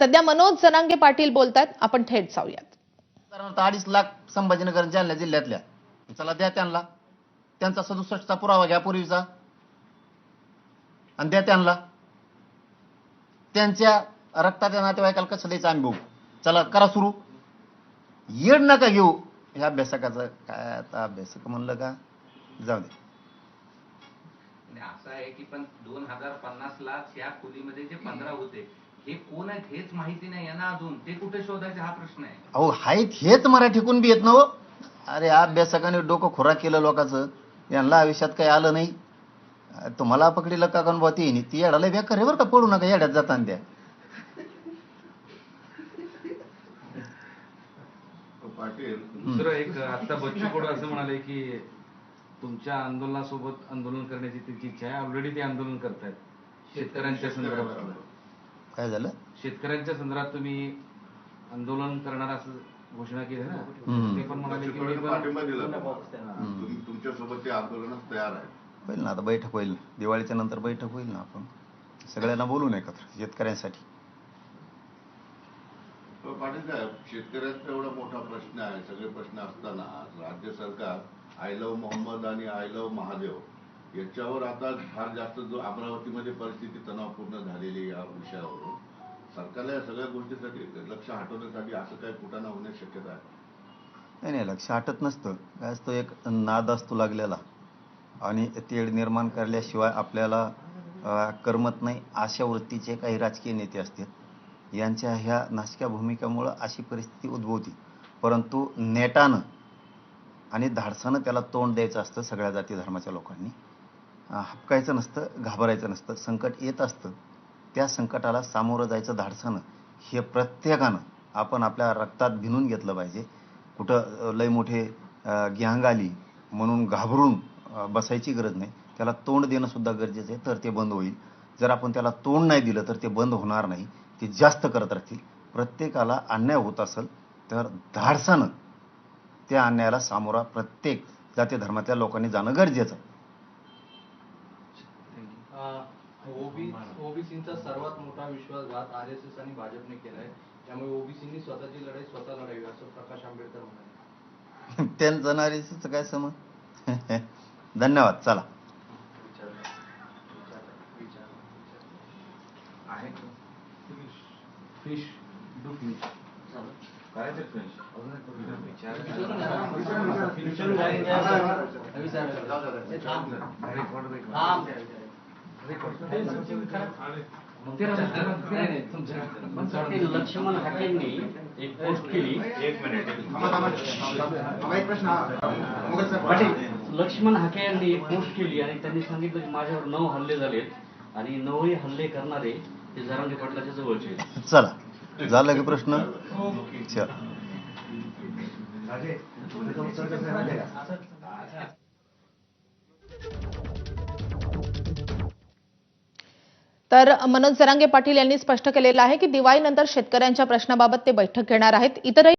सध्या मनोज जनांगे पाटील बोलतात आपण थेट जाऊयात. साधारणतः अडीच लाख संभाजीनगर जालना जिल्ह्यातल्या. चला द्या त्यांना. त्यांचा सदुसष्टचा पुरावा घ्या पूर्वीचा. आणि द्या त्यांना. त्यांच्या रक्ताच्या नातेवाईकाला कसं द्यायचं आम्ही बघू. चला करा सुरू. येड नका घेऊ. ह्या अभ्यासकाचं काय आता अभ्यासक म्हणलं का? जाऊ दे. आणि असं आहे की पण दोन हजार पन्नास लाख या खोलीमध्ये जे पंधरा होते हे कोण आहेत हेच माहिती नाही यांना अजून. ते कुठे शोधायचे हा प्रश्न आहे. अहो हायत हेच मराठीकून बी येत ना हो? अरे अभ्यासकाने डोकं खोराक केलं लोकांचं. यांना आयुष्यात काही आलं नाही. तुम्हाला पकडीलं का कन बुवा ती? ती येडाला बेकार आहे बरं का पडू नका येड्यात जाताना त्या पाटील दुसरं एक आता बच्चू कडू असं म्हणाले की तुमच्या आंदोलनासोबत आंदोलन करण्याची त्यांची इच्छा आहे. ऑलरेडी ते आंदोलन करतायत. शेतकऱ्यांच्या संदर्भात. काय झालं? शेतकऱ्यांच्या संदर्भात तुम्ही आंदोलन करणार असं घोषणा केली ना? हम्म. ते पण म्हणाले की मी बच्चूकडून पण- पाठिंबा दिला तुम्ही तुमच्यासोबत ते आंदोलनास तयार आहे. होईल ना आता बैठक होईल. दिवाळीच्या नंतर बैठक होईल ना आपण. सगळ्यांना बोलून एकत्र शेतकऱ्यांसाठी. पण पाटील साहेब शेतकऱ्यांचा एवढा मोठा प्रश्न आहे. सगळे प्रश्न असताना राज्य सरकार आय लव्ह मोहम्मद आणि आय लव्ह महादेव याच्यावर आता फार जास्त जो अमरावतीमध्ये परिस्थिती तणावपूर्ण झालेली या विषयावरून सरकारला या सगळ्या गोष्टीसाठी लक्ष हटवण्यासाठी असं काही कुठाना होण्याची शक्यता आहे. नाही नाही लक्ष हटत नसतं. काय असतो एक नाद असतो लागलेला. आणि तेढ निर्माण करल्याशिवाय आपल्याला करमत नाही अशा वृत्तीचे काही राजकीय नेते असतील. यांच्या ह्या नाशक्या भूमिकेमुळं अशी परिस्थिती उद्भवती. परंतु नेटानं आणि धाडसानं त्याला तोंड द्यायचं असतं सगळ्या जाती धर्माच्या लोकांनी. अं, हपकायचं नसतं घाबरायचं नसतं संकट येत असतं. त्या संकटाला सामोरं जायचं धाडसानं. हे प्रत्येकानं आपण आपल्या रक्तात भिनून घेतलं पाहिजे. कुठं लय मोठे ग्यांग आली म्हणून घाबरून बसायची गरज नाही. त्याला तोंड देणं सुद्धा गरजेचं आहे तर ते बंद होईल. जर आपण त्याला तोंड नाही दिलं तर ते बंद होणार नाही. ते जास्त करत राहतील. प्रत्येकाला अन्याय होत असेल तर धाडसानं त्या अन्यायाला सामोरा प्रत्येक जाती धर्मातल्या लोकांनी जाणं गरजेचं आहे. ओबीसींचा सर्वात मोठा विश्वासघात आर एस एस आणि भाजपने केलाय त्यामुळे ओबीसींनी स्वतःची लढाई स्वतः लढावी असं प्रकाश आंबेडकर म्हणाले त्यांचं नारीचं काय समज धन्यवाद चला आहे फिश डू फिश करायचं फिश लक्ष्मण हाकेंनी एक पोस्ट केली लक्ष्मण हाके यांनी एक पोस्ट केली आणि त्यांनी सांगितलं की माझ्यावर नऊ हल्ले झालेत आणि नऊही हल्ले करणारे ते जरांगे पाटलाच्या जवळचे आहेत. चला झालं की प्रश्न? चल तर मनोज जरांगे पाटील यांनी स्पष्ट केलेलं आहे की दिवाळीनंतर शेतकऱ्यांच्या प्रश्नाबाबत ते बैठक घेणार आहेत. इतरही